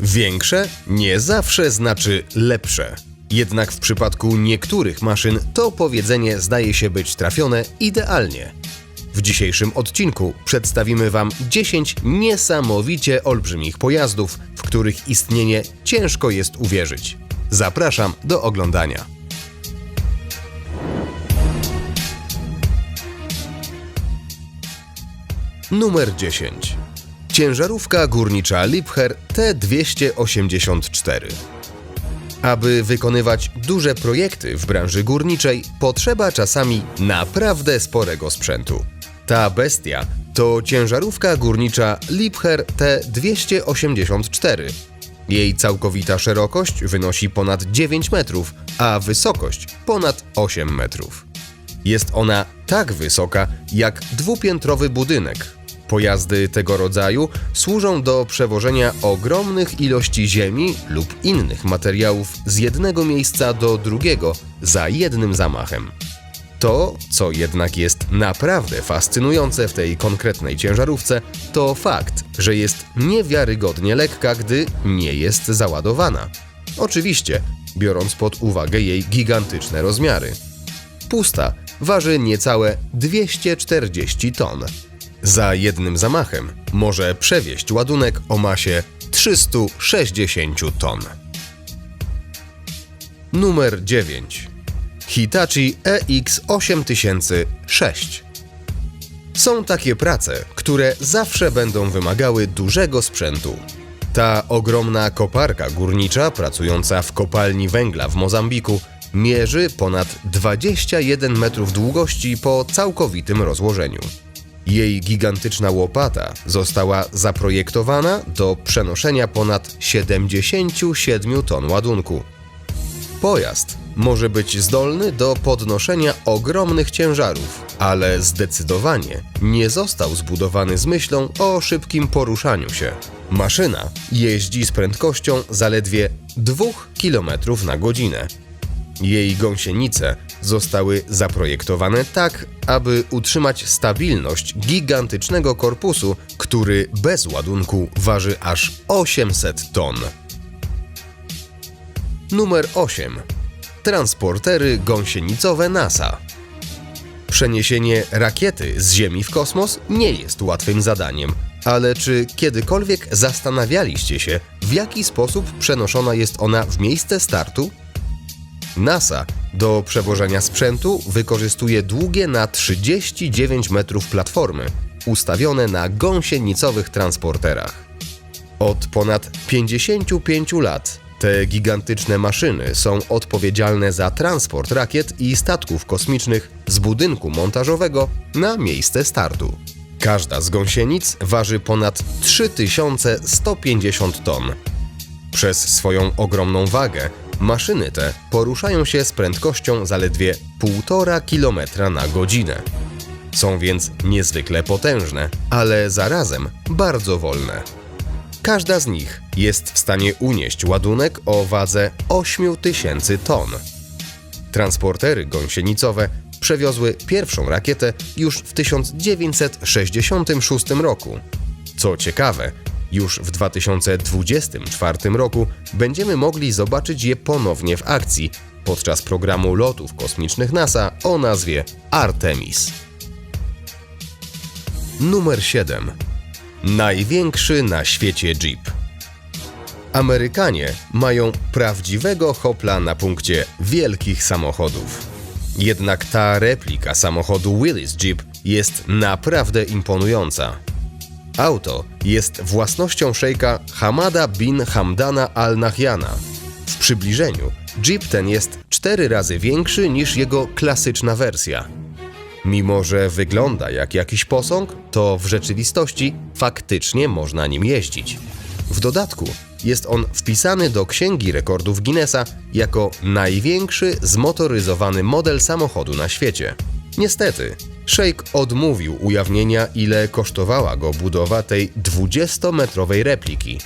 Większe nie zawsze znaczy lepsze. Jednak w przypadku niektórych maszyn to powiedzenie zdaje się być trafione idealnie. W dzisiejszym odcinku przedstawimy Wam 10 niesamowicie olbrzymich pojazdów, w których istnienie ciężko jest uwierzyć. Zapraszam do oglądania. Numer 10. Ciężarówka górnicza Liebherr T284. Aby wykonywać duże projekty w branży górniczej, potrzeba czasami naprawdę sporego sprzętu. Ta bestia to ciężarówka górnicza Liebherr T284. Jej całkowita szerokość wynosi ponad 9 metrów, a wysokość ponad 8 metrów. Jest ona tak wysoka jak dwupiętrowy budynek. Pojazdy tego rodzaju służą do przewożenia ogromnych ilości ziemi lub innych materiałów z jednego miejsca do drugiego za jednym zamachem. To, co jednak jest naprawdę fascynujące w tej konkretnej ciężarówce, to fakt, że jest niewiarygodnie lekka, gdy nie jest załadowana. Oczywiście, biorąc pod uwagę jej gigantyczne rozmiary. Pusta waży niecałe 240 ton. Za jednym zamachem może przewieźć ładunek o masie 360 ton. Numer 9. Hitachi E EX8006. Są takie prace, które zawsze będą wymagały dużego sprzętu. Ta ogromna koparka górnicza pracująca w kopalni węgla w Mozambiku mierzy ponad 21 metrów długości po całkowitym rozłożeniu. Jej gigantyczna łopata została zaprojektowana do przenoszenia ponad 77 ton ładunku. Pojazd może być zdolny do podnoszenia ogromnych ciężarów, ale zdecydowanie nie został zbudowany z myślą o szybkim poruszaniu się. Maszyna jeździ z prędkością zaledwie 2 km na godzinę. Jej gąsienice zostały zaprojektowane tak, aby utrzymać stabilność gigantycznego korpusu, który bez ładunku waży aż 800 ton. Numer 8. Transportery gąsienicowe NASA. Przeniesienie rakiety z Ziemi w kosmos nie jest łatwym zadaniem, ale czy kiedykolwiek zastanawialiście się, w jaki sposób przenoszona jest ona w miejsce startu? NASA do przewożenia sprzętu wykorzystuje długie na 39 metrów platformy, ustawione na gąsienicowych transporterach. Od ponad 55 lat te gigantyczne maszyny są odpowiedzialne za transport rakiet i statków kosmicznych z budynku montażowego na miejsce startu. Każda z gąsienic waży ponad 3150 ton. Przez swoją ogromną wagę maszyny te poruszają się z prędkością zaledwie 1,5 km na godzinę. Są więc niezwykle potężne, ale zarazem bardzo wolne. Każda z nich jest w stanie unieść ładunek o wadze 8000 ton. Transportery gąsienicowe przewiozły pierwszą rakietę już w 1966 roku. Co ciekawe, już w 2024 roku będziemy mogli zobaczyć je ponownie w akcji podczas programu lotów kosmicznych NASA o nazwie Artemis. Numer 7. Największy na świecie Jeep. Amerykanie mają prawdziwego hopla na punkcie wielkich samochodów. Jednak ta replika samochodu Willys Jeep jest naprawdę imponująca. Auto jest własnością szejka Hamada bin Hamdana Al Nahyana. W przybliżeniu Jeep ten jest cztery razy większy niż jego klasyczna wersja. Mimo, że wygląda jak jakiś posąg, to w rzeczywistości faktycznie można nim jeździć. W dodatku jest on wpisany do Księgi Rekordów Guinnessa jako największy zmotoryzowany model samochodu na świecie. Niestety, Sheikh odmówił ujawnienia, ile kosztowała go budowa tej 20-metrowej repliki.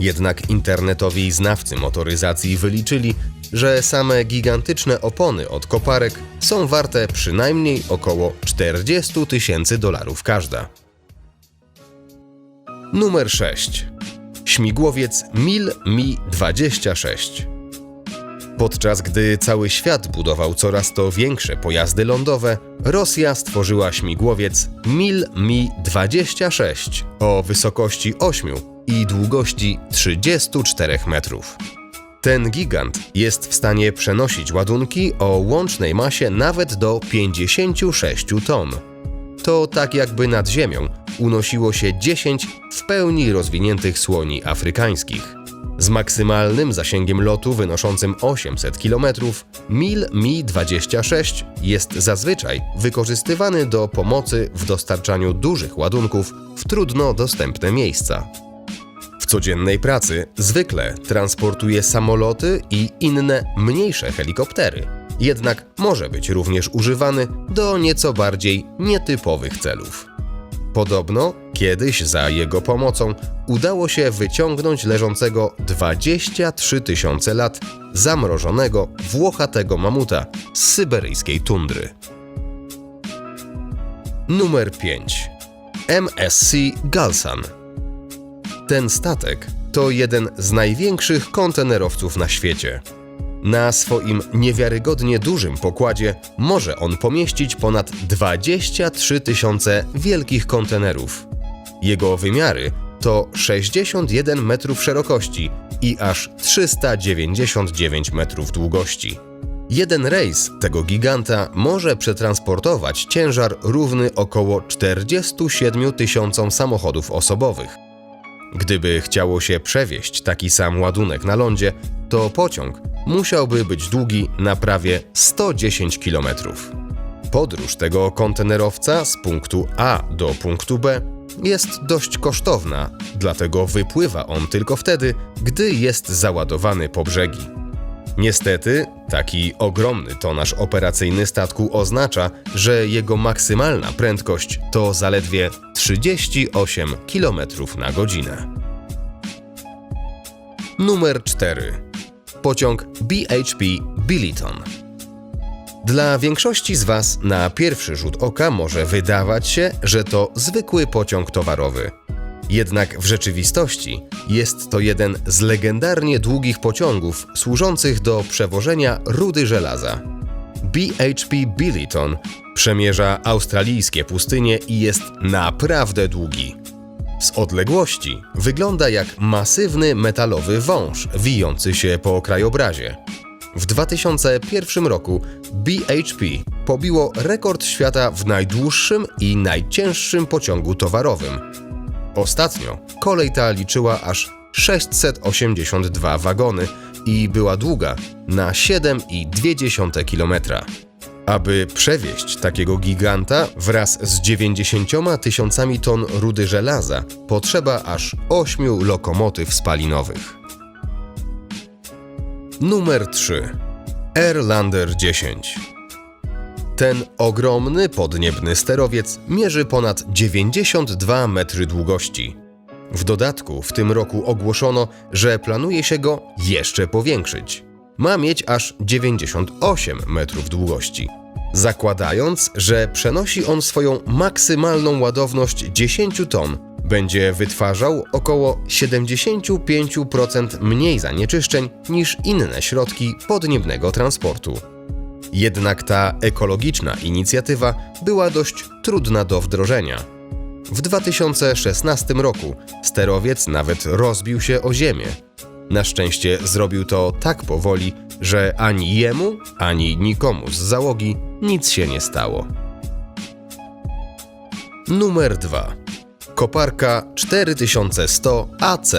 Jednak internetowi znawcy motoryzacji wyliczyli, że same gigantyczne opony od koparek są warte przynajmniej około 40 tysięcy dolarów każda. Numer 6. śmigłowiec Mil Mi-26. Podczas gdy cały świat budował coraz to większe pojazdy lądowe, Rosja stworzyła śmigłowiec Mil Mi-26 o wysokości 8 i długości 34 metrów. Ten gigant jest w stanie przenosić ładunki o łącznej masie nawet do 56 ton. To tak jakby nad ziemią unosiło się 10 w pełni rozwiniętych słoni afrykańskich. Z maksymalnym zasięgiem lotu wynoszącym 800 km, Mil Mi-26 jest zazwyczaj wykorzystywany do pomocy w dostarczaniu dużych ładunków w trudno dostępne miejsca. W codziennej pracy zwykle transportuje samoloty i inne mniejsze helikoptery, jednak może być również używany do nieco bardziej nietypowych celów. Podobno kiedyś za jego pomocą udało się wyciągnąć leżącego 23 tysiące lat zamrożonego włochatego mamuta z syberyjskiej tundry. Numer 5. MSC Galsan. Ten statek to jeden z największych kontenerowców na świecie. Na swoim niewiarygodnie dużym pokładzie może on pomieścić ponad 23 tysiące wielkich kontenerów. Jego wymiary to 61 metrów szerokości i aż 399 metrów długości. Jeden rejs tego giganta może przetransportować ciężar równy około 47 tysiącom samochodów osobowych. Gdyby chciało się przewieźć taki sam ładunek na lądzie, to pociąg musiałby być długi na prawie 110 km. Podróż tego kontenerowca z punktu A do punktu B jest dość kosztowna, dlatego wypływa on tylko wtedy, gdy jest załadowany po brzegi. Niestety, taki ogromny tonaż operacyjny statku oznacza, że jego maksymalna prędkość to zaledwie 38 km na godzinę. Numer 4. Pociąg BHP Billiton. Dla większości z Was na pierwszy rzut oka może wydawać się, że to zwykły pociąg towarowy. Jednak w rzeczywistości jest to jeden z legendarnie długich pociągów służących do przewożenia rudy żelaza. BHP Billiton przemierza australijskie pustynie i jest naprawdę długi. Z odległości wygląda jak masywny metalowy wąż wijący się po krajobrazie. W 2001 roku BHP pobiło rekord świata w najdłuższym i najcięższym pociągu towarowym. Ostatnio kolej ta liczyła aż 682 wagony i była długa na 7,2 km. Aby przewieźć takiego giganta wraz z 90 tysiącami ton rudy żelaza, potrzeba aż 8 lokomotyw spalinowych. Numer 3. Airlander 10. Ten ogromny podniebny sterowiec mierzy ponad 92 metry długości. W dodatku w tym roku ogłoszono, że planuje się go jeszcze powiększyć. Ma mieć aż 98 metrów długości. Zakładając, że przenosi on swoją maksymalną ładowność 10 ton, będzie wytwarzał około 75% mniej zanieczyszczeń niż inne środki podniebnego transportu. Jednak ta ekologiczna inicjatywa była dość trudna do wdrożenia. W 2016 roku sterowiec nawet rozbił się o ziemię. Na szczęście zrobił to tak powoli, że ani jemu, ani nikomu z załogi nic się nie stało. Numer 2. Koparka 4100 AC.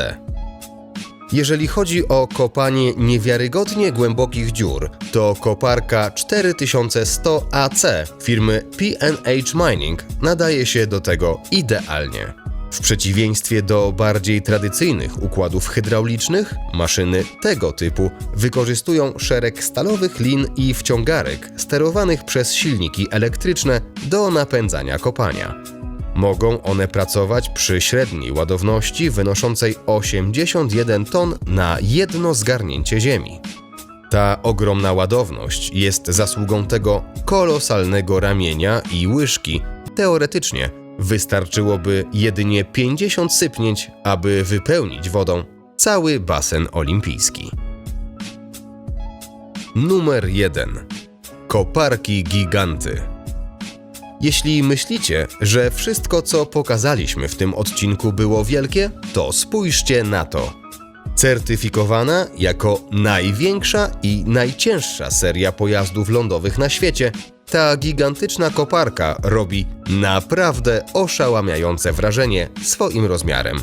Jeżeli chodzi o kopanie niewiarygodnie głębokich dziur, to koparka 4100 AC firmy P&H Mining nadaje się do tego idealnie. W przeciwieństwie do bardziej tradycyjnych układów hydraulicznych, maszyny tego typu wykorzystują szereg stalowych lin i wciągarek sterowanych przez silniki elektryczne do napędzania kopania. Mogą one pracować przy średniej ładowności wynoszącej 81 ton na jedno zgarnięcie ziemi. Ta ogromna ładowność jest zasługą tego kolosalnego ramienia i łyżki. Teoretycznie Wystarczyłoby jedynie 50 sypnięć, aby wypełnić wodą cały basen olimpijski. Numer 1. Koparki giganty. Jeśli myślicie, że wszystko co pokazaliśmy w tym odcinku było wielkie, to spójrzcie na to. Certyfikowana jako największa i najcięższa seria pojazdów lądowych na świecie, ta gigantyczna koparka robi naprawdę oszałamiające wrażenie swoim rozmiarem.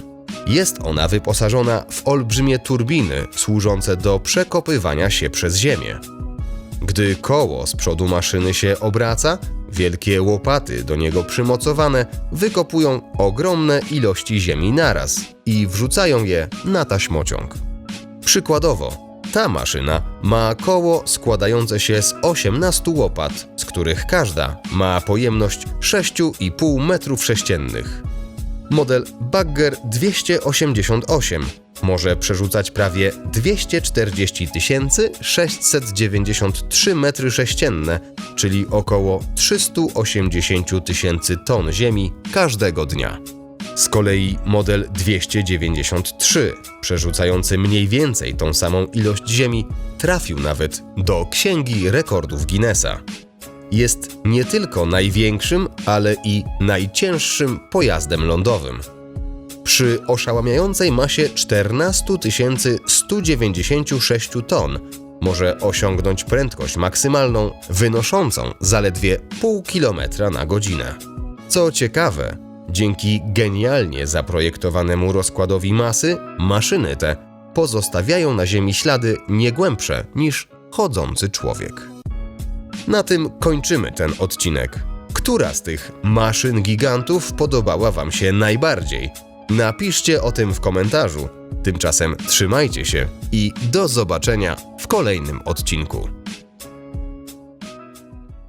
Jest ona wyposażona w olbrzymie turbiny służące do przekopywania się przez ziemię. Gdy koło z przodu maszyny się obraca, wielkie łopaty do niego przymocowane wykopują ogromne ilości ziemi naraz i wrzucają je na taśmociąg. Przykładowo, ta maszyna ma koło składające się z 18 łopat, z których każda ma pojemność 6,5 m3. Model Bagger 288 może przerzucać prawie 240 693 m3, czyli około 380 tysięcy ton ziemi każdego dnia. Z kolei model 293, przerzucający mniej więcej tą samą ilość ziemi, trafił nawet do Księgi Rekordów Guinnessa. Jest nie tylko największym, ale i najcięższym pojazdem lądowym. Przy oszałamiającej masie 14 196 ton może osiągnąć prędkość maksymalną wynoszącą zaledwie pół kilometra na godzinę. Co ciekawe, dzięki genialnie zaprojektowanemu rozkładowi masy, maszyny te pozostawiają na Ziemi ślady nie głębsze niż chodzący człowiek. Na tym kończymy ten odcinek. Która z tych maszyn gigantów podobała Wam się najbardziej? Napiszcie o tym w komentarzu. Tymczasem trzymajcie się i do zobaczenia w kolejnym odcinku.